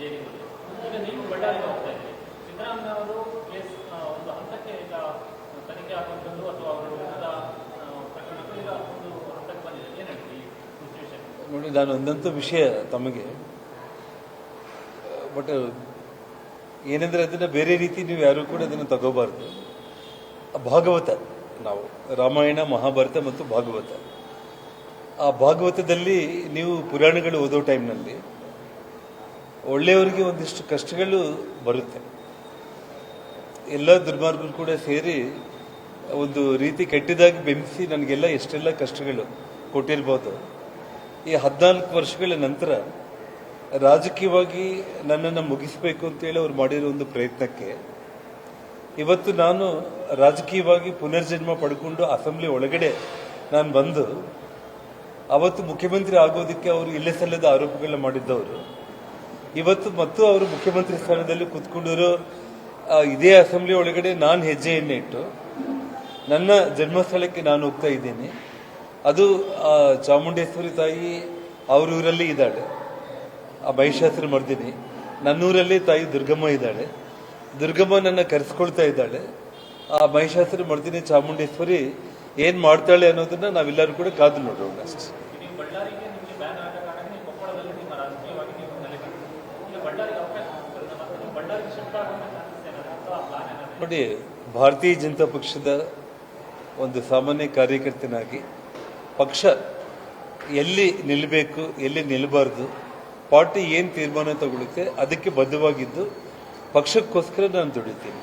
ಜೈಲಿನಲ್ಲಿ ಈಗ ನೀವು ಬಳ್ಳಾರಿಗೆ ಹೋಗ್ತಾ ಇದ್ದೀರಿ ಸಿದ್ದರಾಮಯ್ಯ ಅವರು ಕೇಸ್ ಒಂದು ಹಂತಕ್ಕೆ ಈಗ ತನಿಖೆ ಆಗುವಂಥದ್ದು ಅಥವಾ ಅವರ ವಿರುದ್ಧ ಪ್ರಕರಣಗಳು ಒಂದು ಹಂತಕ್ಕೆ ಬಂದಿದೆ ಏನಂತೀವಿ ಹೇಳ್ತೀವಿ ನೋಡಿ, ನಾನು ಅಂದಂಥ ವಿಷಯ ತಮಗೆ. ಬಟ್, ಏನಂದ್ರೆ ಅದನ್ನ ಬೇರೆ ರೀತಿ ನೀವು ಯಾರು ಕೂಡ ಅದನ್ನ ತಗೋಬಾರ್ದು. ಭಾಗವತ. ನಾವು ರಾಮಾಯಣ, ಮಹಾಭಾರತ ಮತ್ತು ಭಾಗವತ. ಆ ಭಾಗವತದಲ್ಲಿ ನೀವು ಪುರಾಣಗಳು ಓದೋ ಟೈಮ್ನಲ್ಲಿ ಒಳ್ಳೆಯವರಿಗೆ ಒಂದಿಷ್ಟು ಕಷ್ಟಗಳು ಬರುತ್ತೆ. ಎಲ್ಲ ದುರ್ಮಾರ್ಗರು ಕೂಡ ಸೇರಿ ಒಂದು ರೀತಿ ಕೆಟ್ಟದಾಗಿ ಬೆಂಬಿಸಿ ನನಗೆಲ್ಲ ಎಷ್ಟೆಲ್ಲ ಕಷ್ಟಗಳು ಕೊಟ್ಟಿರ್ಬೋದು. ಈ ಹದಿನಾಲ್ಕು ವರ್ಷಗಳ ನಂತರ ರಾಜಕೀಯವಾಗಿ ನನ್ನನ್ನು ಮುಗಿಸಬೇಕು ಅಂತೇಳಿ ಅವ್ರು ಮಾಡಿರೋ ಒಂದು ಪ್ರಯತ್ನಕ್ಕೆ ಇವತ್ತು ನಾನು ರಾಜಕೀಯವಾಗಿ ಪುನರ್ಜನ್ಮ ಪಡ್ಕೊಂಡು ಅಸೆಂಬ್ಲಿ ಒಳಗಡೆ ನಾನು ಬಂದು ಅವತ್ತು ಮುಖ್ಯಮಂತ್ರಿ ಆಗೋದಕ್ಕೆ ಅವರು ಇಲ್ಲೇ ಸಲ್ಲದ ಆರೋಪಗಳನ್ನ ಮಾಡಿದ್ದವರು. ಇವತ್ತು ಮತ್ತು ಅವರು ಮುಖ್ಯಮಂತ್ರಿ ಸ್ಥಾನದಲ್ಲಿ ಕೂತ್ಕೊಂಡಿರೋ ಇದೇ ಅಸೆಂಬ್ಲಿ ಒಳಗಡೆ ನಾನು ಹೆಜ್ಜೆಯನ್ನು ಇಟ್ಟು, ನನ್ನ ಜನ್ಮಸ್ಥಳಕ್ಕೆ ನಾನು ಹೋಗ್ತಾ ಇದ್ದೀನಿ. ಅದು ಚಾಮುಂಡೇಶ್ವರಿ ತಾಯಿ ಅವ್ರ ಊರಲ್ಲಿ ಇದ್ದಾಳೆ. ಆ, ಮಹಿಷಾಸುರ ಮರ್ದಿನಿ ನನ್ನೂರಲ್ಲಿ ತಾಯಿ ದುರ್ಗಮ್ಮ ಇದ್ದಾಳೆ. ದುರ್ಗಮ್ಮ ನನ್ನ ಕರೆಸ್ಕೊಳ್ತಾ ಇದ್ದಾಳೆ. ಆ, ಮಹಿಷಾಸುರ ಮರ್ದಿನಿ ಚಾಮುಂಡೇಶ್ವರಿ ಏನು ಮಾಡ್ತಾಳೆ ಅನ್ನೋದನ್ನ ನಾವೆಲ್ಲರೂ ಕೂಡ ಕಾದು ನೋಡೋಣ ಅಷ್ಟೇ ನೀವು ಬಳ್ಳಾರಿಗೆ ನಿಮಗೆ ಬ್ಯಾನ್ ಆದ ಕಾರಣ ನೀವು ಕೊಪ್ಪಳದಲ್ಲಿ ನಿಮ್ಮ ರಾಜಕೀಯವಾಗಿ ನೀವು ನೆಲೆಗೊಂಡಿದ್ದೀರಿ ಈಗ ಬಳ್ಳಾರಿಗೆ ಅವಕಾಶ ಸಿಗ್ತದೆ ಮತ್ತೆ ನೀವು ಬಳ್ಳಾರಿಗೆ ಶಿಫ್ಟ್ ಆಗುವಂತ ಚಾನ್ಸಸ್ ಏನಾದ್ರು ಅಥವಾ ಪ್ಲಾನ್ ಏನಾದ್ರು ನೋಡಿ, ಭಾರತೀಯ ಜನತಾ ಪಕ್ಷದ ಒಂದು ಸಾಮಾನ್ಯ ಕಾರ್ಯಕರ್ತನಾಗಿ ಪಕ್ಷ ಎಲ್ಲಿ ನಿಲ್ಲಬೇಕು ಎಲ್ಲಿ ನಿಲ್ಲಬಾರ್ದು ಪಾರ್ಟಿ ಏನು ತೀರ್ಮಾನ ತಗೊಳುತ್ತೆ ಅದಕ್ಕೆ ಬದ್ಧವಾಗಿದ್ದು ಪಕ್ಷಕ್ಕೋಸ್ಕರ ನಾನು ದುಡಿತೀನಿ.